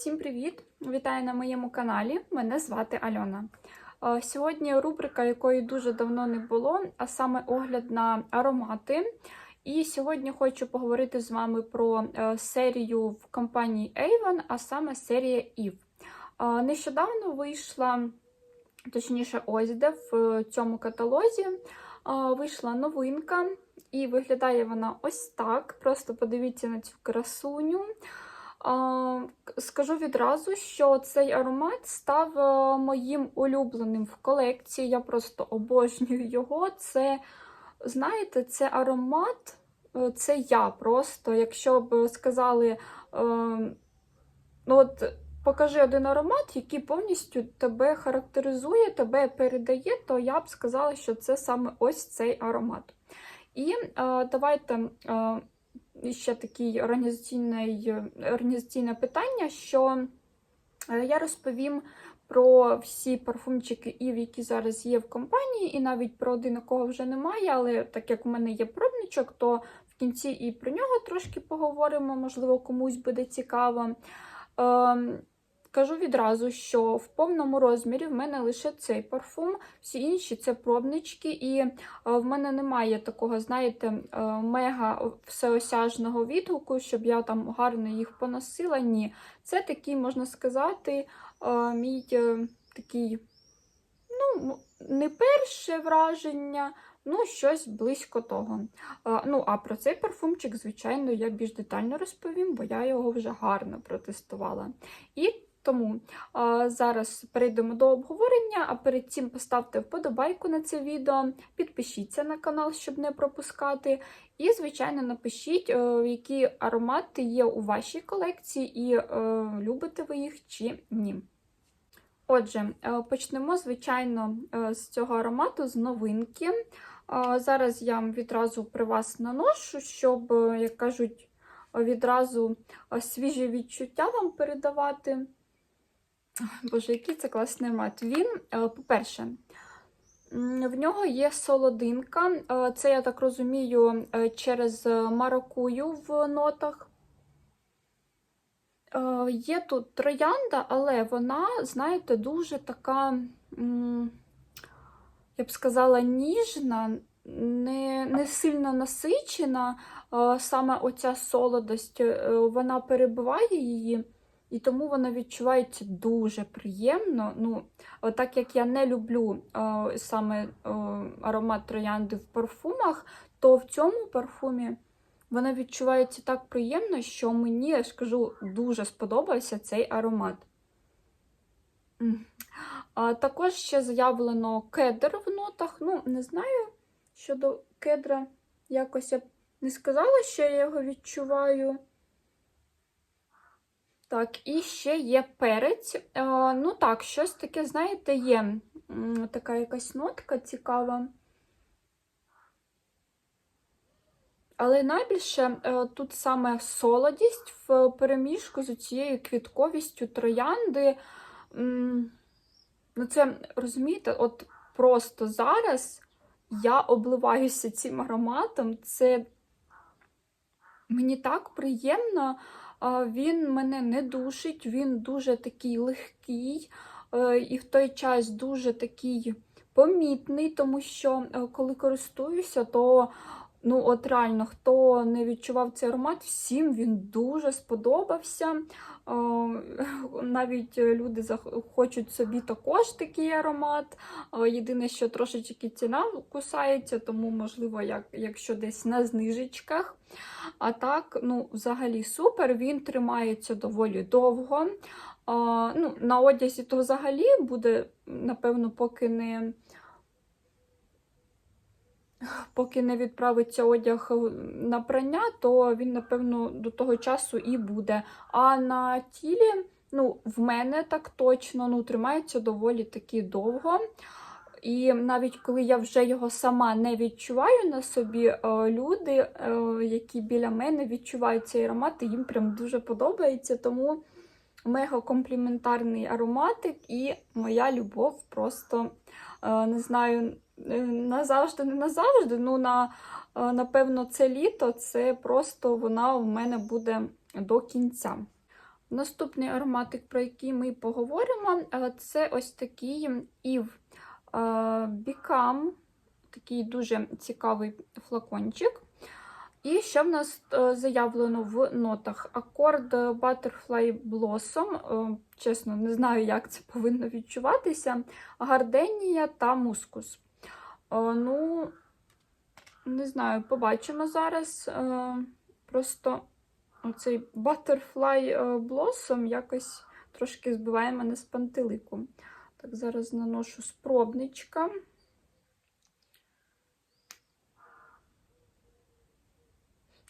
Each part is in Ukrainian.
Всім привіт! Вітаю на моєму каналі. Мене звати Альона. Е, Сьогодні рубрика, якої дуже давно не було, а саме огляд на аромати. І сьогодні хочу поговорити з вами про е, серію в компанії Avon, а саме серія Eve. Е, Нещодавно вийшла, точніше, ось де в цьому каталозі вийшла новинка, і виглядає вона ось так. Просто подивіться на цю красуню. Скажу відразу, що цей аромат став е, моїм улюбленим в колекції. Я просто обожнюю його. Це, знаєте, це аромат, е, це я просто. Якщо б сказали, е, ну от покажи один аромат, який повністю тебе характеризує, тебе передає, то я б сказала, що це саме ось цей аромат. І давайте. Ще таке організаційне питання, що е, я розповім про всі парфумчики Ів, які зараз є в компанії, і навіть про один, кого вже немає, але так як у мене є пробничок, то в кінці і про нього трошки поговоримо, можливо, комусь буде цікаво. Кажу відразу, що в повному розмірі в мене лише цей парфум, всі інші це пробнички, і е, в мене немає такого, знаєте, е, мега всеосяжного відгуку, щоб я там гарно їх поносила. Ні. Це такий, можна сказати, е, мій такий, ну, не перше враження. Ну, щось близько того. Ну, а про цей парфумчик, звичайно, я більш детально розповім, бо я його вже гарно протестувала. І тому а, зараз перейдемо до обговорення, а перед цим поставте вподобайку на це відео, підпишіться на канал, щоб не пропускати. І, звичайно, напишіть, е, які аромати є у вашій колекції, і е, любите ви їх чи ні. Отже, е, почнемо, звичайно, з цього аромату, з новинки. Зараз я відразу при вас наношу, щоб, як кажуть, відразу свіжі відчуття вам передавати. Боже, який це класний аромат. Він, е, по-перше, в нього є солодинка. Е, це, я так розумію, е, через маракую в нотах. Є тут троянда, але вона, знаєте, дуже така, я б сказала, ніжна, не не сильно насичена. Саме оця солодость, вона перебиває її. І тому вона відчувається дуже приємно. Ну, Так як я не люблю е, саме е, аромат троянди в парфумах, то в цьому парфумі вона відчувається так приємно, що мені, я ж дуже сподобався цей аромат. А, Також ще заявлено кедр в нотах. Ну, не знаю, щодо кедра якось я не сказала, що я його відчуваю. Так, і ще є перець. Е, ну так, щось таке, знаєте, є така якась нотка цікава. Але найбільше е, тут саме солодість в переміжку з цією квітковістю троянди. Ну, це, розумієте, от просто зараз я обливаюся цим ароматом. Це мені так приємно. Він мене не душить, він дуже такий легкий е, і в той час дуже такий помітний, тому що е, коли користуюся, то ну от реально, хто не відчував цей аромат, всім він дуже сподобався. Е, навіть люди хочуть собі також такий аромат. Єдине, що трошечки ціна кусається, тому, можливо, як, якщо десь на знижечках. А так, ну, взагалі супер, він тримається доволі довго. А, ну, На одязі то взагалі буде, напевно, поки не поки не відправиться одяг на прання, то він, напевно, до того часу і буде. А на тілі, ну, в мене так точно ну, тримається доволі таки довго. І навіть коли я вже його сама не відчуваю на собі, е, люди, е, які біля мене відчувають цей аромат, і їм прям дуже подобається. Тому мега компліментарний ароматик, і моя любов просто е, не знаю, назавжди, не назавжди. Ну, на, напевно, це літо це просто вона в мене буде до кінця. Наступний ароматик, про який ми поговоримо, е, це ось такий е, Become, такий дуже цікавий флакончик. І ще в нас е, заявлено в нотах акорд Butterfly Blossom. Е, Чесно, не знаю, як це повинно відчуватися. Гарденія та мускус. Е, Ну, не знаю, побачимо зараз. Е, Просто оцей Butterfly Blossom якось трошки збиває мене з пантелику. Так, зараз наношу спробничка.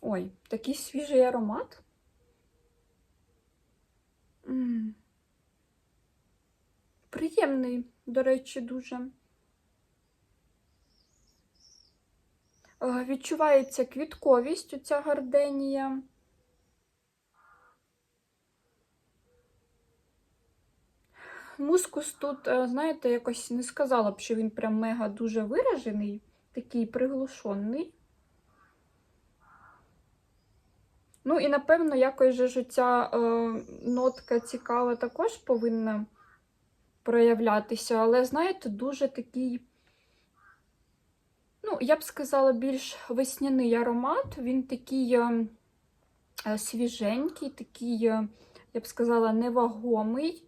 Ой, такий свіжий аромат. М. Приємний, до речі, дуже. Відчувається квітковість у ця гарденія. Мускус тут, е, знаєте, якось не сказала б, що він прям мега дуже виражений, такий приглушений. Ну, і, напевно, якось же ж ця е, нотка цікава також повинна проявлятися, але, знаєте, дуже такий, ну, я б сказала, більш весняний аромат. Він такий е, е, свіженький, такий, е, я б сказала, невагомий.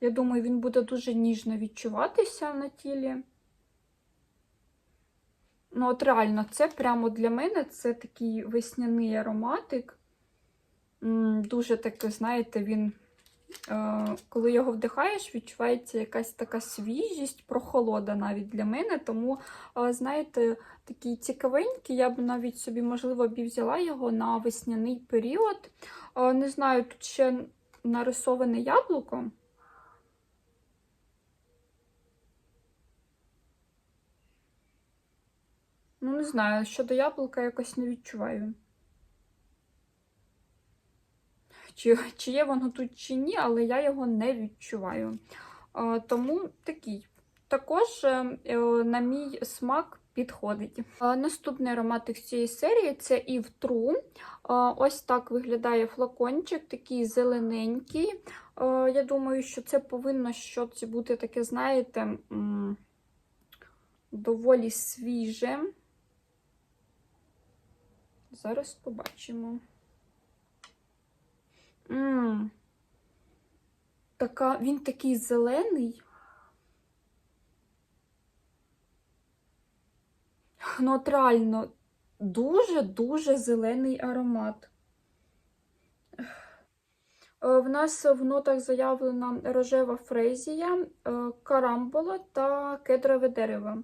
Я думаю, він буде дуже ніжно відчуватися на тілі. Ну, от реально, це прямо для мене це такий весняний ароматик. Дуже таке, знаєте, він, коли його вдихаєш, відчувається якась така свіжість, прохолода навіть для мене. Тому, е, знаєте, такий цікавенький, я б навіть собі, можливо, б взяла його на весняний період. Е, Не знаю, тут ще нарисоване яблуко. Ну, не знаю, щодо яблука якось не відчуваю. Чи, чи є воно тут, чи ні, але я його не відчуваю. Тому такий. Також, е, е, на мій смак, підходить. Наступний ароматик цієї серії це Eve True. Ось так виглядає флакончик, такий зелененький. Я думаю, що це повинно щось бути таке, знаєте, доволі свіже. Зараз побачимо. М, Така, він такий зелений. Ну, дуже-дуже зелений аромат. Е, В нас в нотах заявлена рожева фрезія, е, карамбола та кедрове дерево.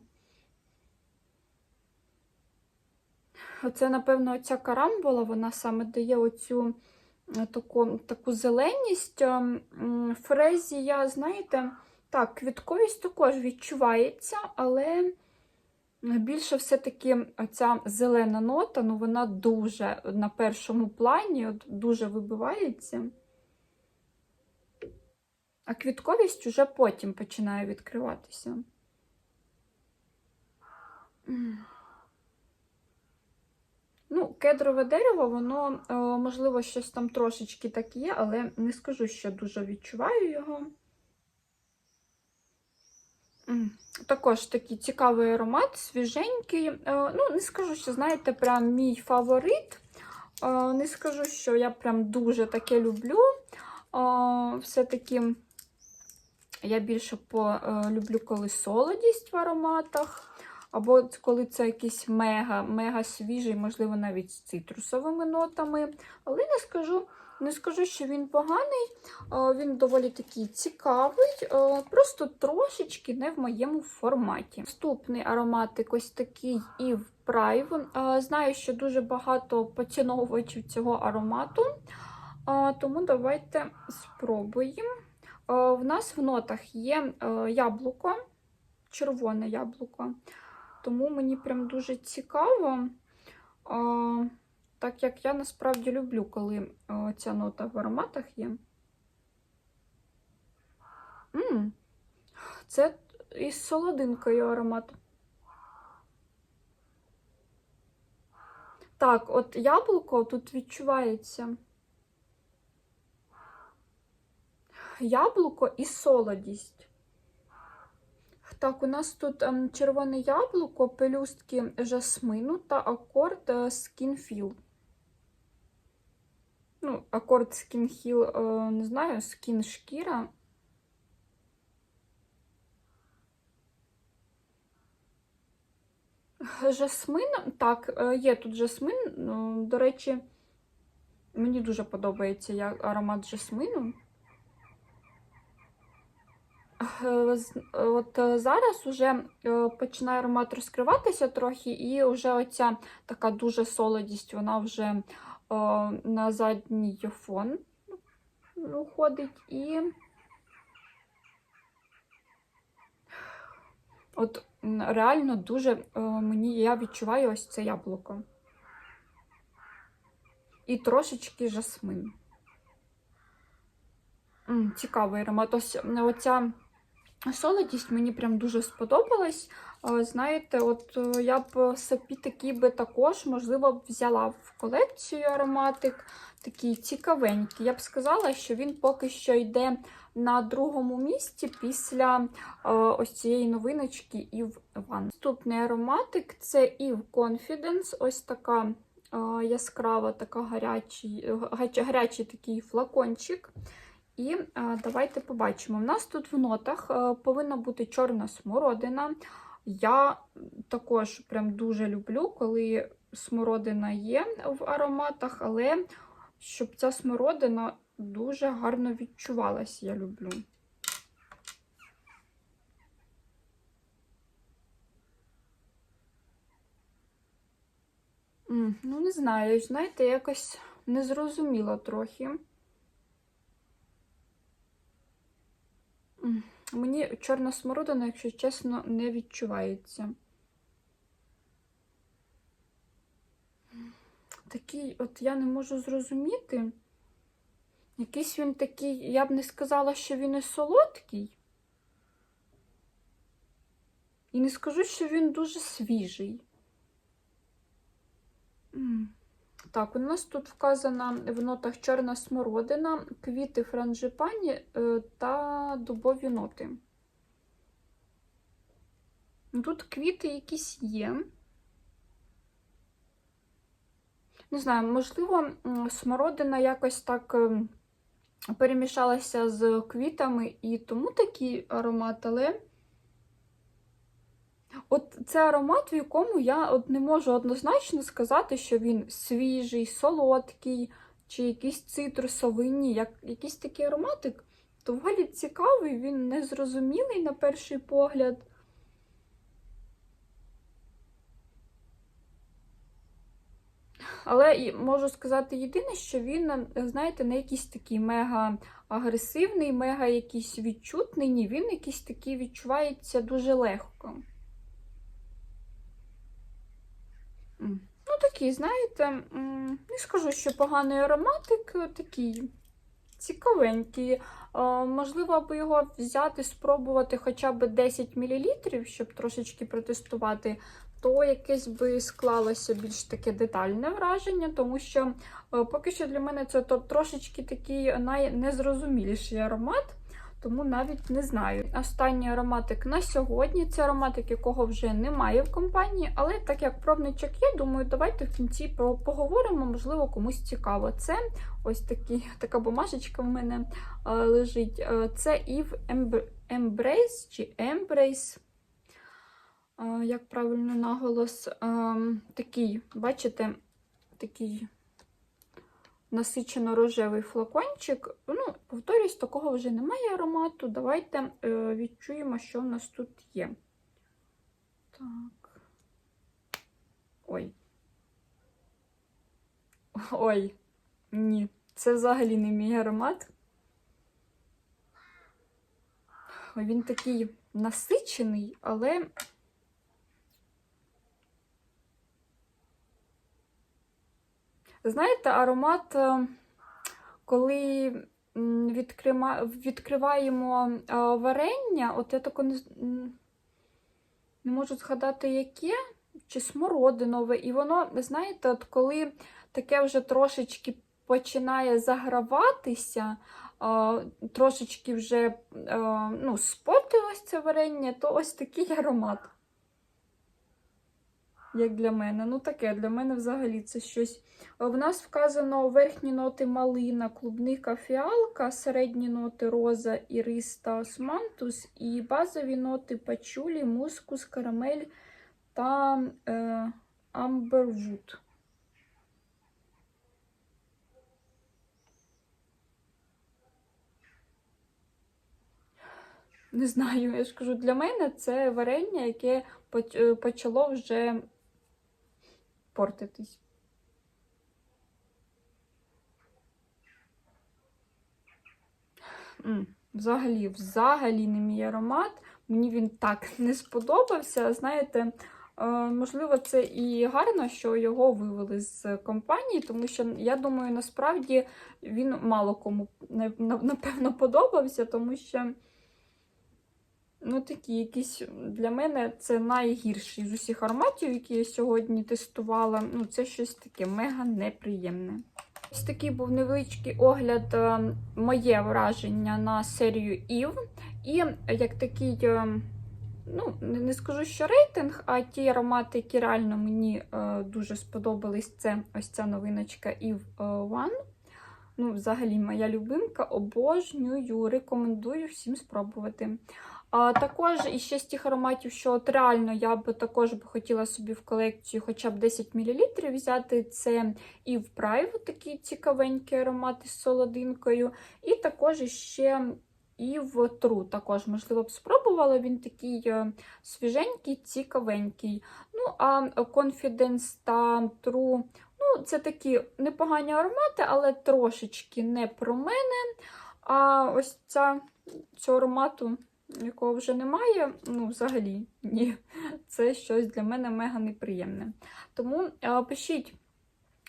Оце, напевно, ця карамбола, вона саме дає оцю таку, таку зеленість. Ем, Фрезія, знаєте, так, квітковість також відчувається, але більше все-таки ця зелена нота, ну вона дуже на першому плані, от, дуже вибивається. А квітковість уже потім починає відкриватися. Ну, кедрове дерево, воно, е, можливо, щось там трошечки так є, але не скажу, що дуже відчуваю його. Також такий цікавий аромат, свіженький. Е, Ну, не скажу, що, знаєте, прям мій фаворит. Е, Не скажу, що я прям дуже таке люблю. Все-таки я більше по, люблю, коли солодість в ароматах. Або коли це якийсь мега, мега свіжий, можливо, навіть з цитрусовими нотами. Але не скажу, не скажу, що він поганий. Він доволі такий цікавий, просто трошечки не в моєму форматі. Наступний ароматик ось такий Eve Prime. Е, Знаю, що дуже багато поціновувачів цього аромату, тому давайте спробуємо. В нас в нотах є яблуко, червоне яблуко. Тому мені прям дуже цікаво, так як я насправді люблю, коли ця нота в ароматах є. М, Це із солодинкою аромат. Так, от яблуко тут відчувається. яблуко і солодість. Так, у нас тут ем, червоне яблуко, пелюстки жасмину та акорд е, Feel. Ну, акорд Skin Hill, е, не знаю, Skin шкіра. Жасмин, так, е, є тут жасмин. До речі, мені дуже подобається аромат жасмину. Е, От е, зараз вже е, починає аромат розкриватися трохи, і вже оця така дуже солодість, вона вже на задній фон уходить. І от реально дуже мені я відчуваю ось це яблуко. І трошечки жасмин. М, Цікавий аромат. Ось оця солодість мені прям дуже сподобалась. Знаєте, от е, я б собі такий би також, можливо, взяла в колекцію ароматик. Такий цікавенький. Я б сказала, що він поки що йде на другому місці після е, ось цієї новиночки Eve One. Наступний ароматик це Eve Confidence. Ось така е, яскрава, така гарячий, гарячий такий флакончик. І е, давайте побачимо. У нас тут в нотах е, повинна бути чорна смородина. Я також прям дуже люблю, коли смородина є в ароматах, але щоб ця смородина дуже гарно відчувалась, я люблю. Ну, не знаю, знаєте, якось незрозуміло трохи. Мені чорна смородина, якщо чесно, не відчувається. Такий, от я не можу зрозуміти. Якийсь він такий, я б не сказала, що він і солодкий. І не скажу, що він дуже свіжий. М. Так, у нас тут вказана в нотах чорна смородина, квіти франжипані е, та дубові ноти. Ну, Тут квіти якісь є. Не знаю, можливо, смородина якось так ем, перемішалася з квітами і тому такий аромат, але от це аромат, в якому я от не можу однозначно сказати, що він свіжий, солодкий чи якийсь цитрусовий. Як якийсь такий ароматик доволі цікавий, він незрозумілий на перший погляд. Але можу сказати єдине, що він, знаєте, не якийсь такий мега агресивний, мега якийсь відчутний. Ні, він якийсь такий відчувається дуже легко. М. Ну, такий, знаєте, не скажу, що поганий ароматик, е, такий цікавенький. Е, Можливо, аби його взяти, спробувати хоча б 10 мл, щоб трошечки протестувати, то якесь би склалося більш таке детальне враження, тому що е, поки що для мене це трошечки такий найнезрозуміліший аромат. Тому навіть не знаю. Останній ароматик на сьогодні це ароматик, якого вже немає в компанії, але так як пробничок є, думаю, давайте в кінці поговоримо, можливо, комусь цікаво. Це ось такі, така бумажечка в мене е, лежить. Е, це Eve Embrace чи Embrace. Е, як правильно наголос, Е, такий, бачите, такий насичено-рожевий флакончик. Ну, повторюсь, такого вже немає аромату. Давайте е, відчуємо, що в нас тут є. Так. Ой. Ой, ні, це взагалі не мій аромат. Він такий насичений, але. Знаєте, аромат, е, коли відкриваємо е, варення, от я тако не, не можу згадати, яке, чи смородинове, і воно, знаєте, от коли таке вже трошечки починає заграватися, трошечки вже е, ну, спортилось це варення, то ось такий аромат. Як для мене. Ну, таке, для мене взагалі це щось. В нас вказано верхні ноти малина, клубника, фіалка, середні ноти роза, ірис та османтус, і базові ноти пачулі, мускус, карамель та е, амбервуд. Не знаю, я ж кажу, для мене це варення, яке е, почало вже портитись. Взагалі, взагалі не мій аромат. Мені він так не сподобався. Знаєте, е, можливо, це і гарно, що його вивели з компанії, тому що я думаю, насправді він мало кому напевно подобався, тому що. Ну, такі якісь для мене це найгірший з усіх ароматів, які я сьогодні тестувала. Ну, це щось таке мега неприємне. Ось такий був невеличкий огляд, е, моє враження на серію Ів. І як такий, е, ну, не скажу, що рейтинг, а ті аромати, які реально мені е, дуже сподобались, це ось ця новиночка Eve One. Ну, взагалі, моя любимка, обожнюю, рекомендую всім спробувати. А також іще з тих ароматів, що от реально я б також би хотіла собі в колекцію хоча б 10 мл взяти. Це Eve Prime, такий цікавенький аромат із солодинкою. І також іще Eve True. Також, можливо, б спробувала. Він такий е, свіженький, цікавенький. Ну, а Confidence та True. Ну, це такі непогані аромати, але трошечки не про мене. А ось ця цього аромату якого вже немає, ну, взагалі, ні. Це щось для мене мега неприємне. Тому е, пишіть,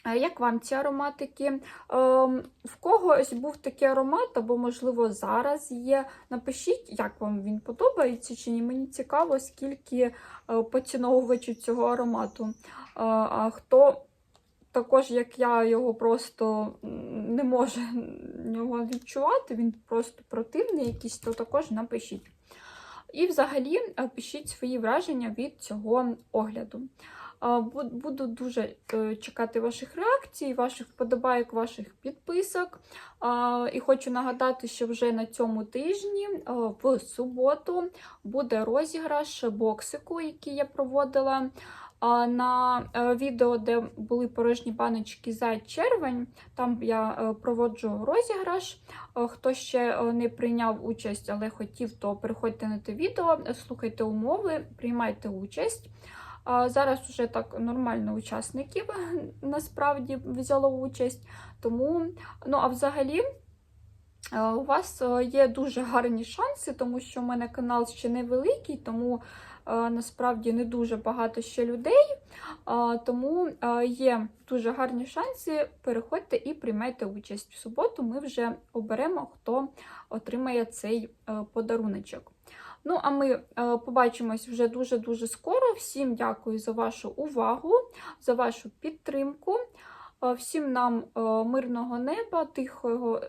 е, як вам ці ароматики? Е, в кого ось був такий аромат, або, можливо, зараз є. Напишіть, як вам він подобається чи ні. Мені цікаво, скільки е, поціновувачів цього аромату. А хто також, як я, його просто не може його відчувати, він просто противний якийсь, то також напишіть. І взагалі е, пишіть свої враження від цього огляду. Буду дуже е, чекати ваших реакцій, ваших вподобайок, ваших підписок. І хочу нагадати, що вже на цьому тижні, е, в суботу, буде розіграш боксику, який я проводила. На е, відео, де були порожні баночки за червень, там я е, проводжу розіграш. Е, Хто ще не прийняв участь, але хотів, то переходьте на те відео, слухайте умови, приймайте участь. Зараз вже так нормально учасників насправді взяло участь. Тому, ну а взагалі. Е, У вас е, є дуже гарні шанси, тому що в мене канал ще невеликий, тому е, насправді не дуже багато ще людей. Тому є дуже гарні шанси. Переходьте і приймайте участь. В суботу ми вже оберемо, хто отримає цей подаруночок. Ну, а ми побачимось вже дуже-дуже скоро. Всім дякую за вашу увагу, за вашу підтримку. Всім нам мирного неба, тихого,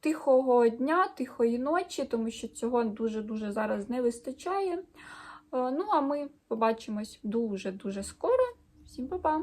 тихого дня, тихої ночі, тому що цього дуже-дуже зараз не вистачає. Е, Ну, а ми побачимось дуже-дуже скоро. Всім па-па!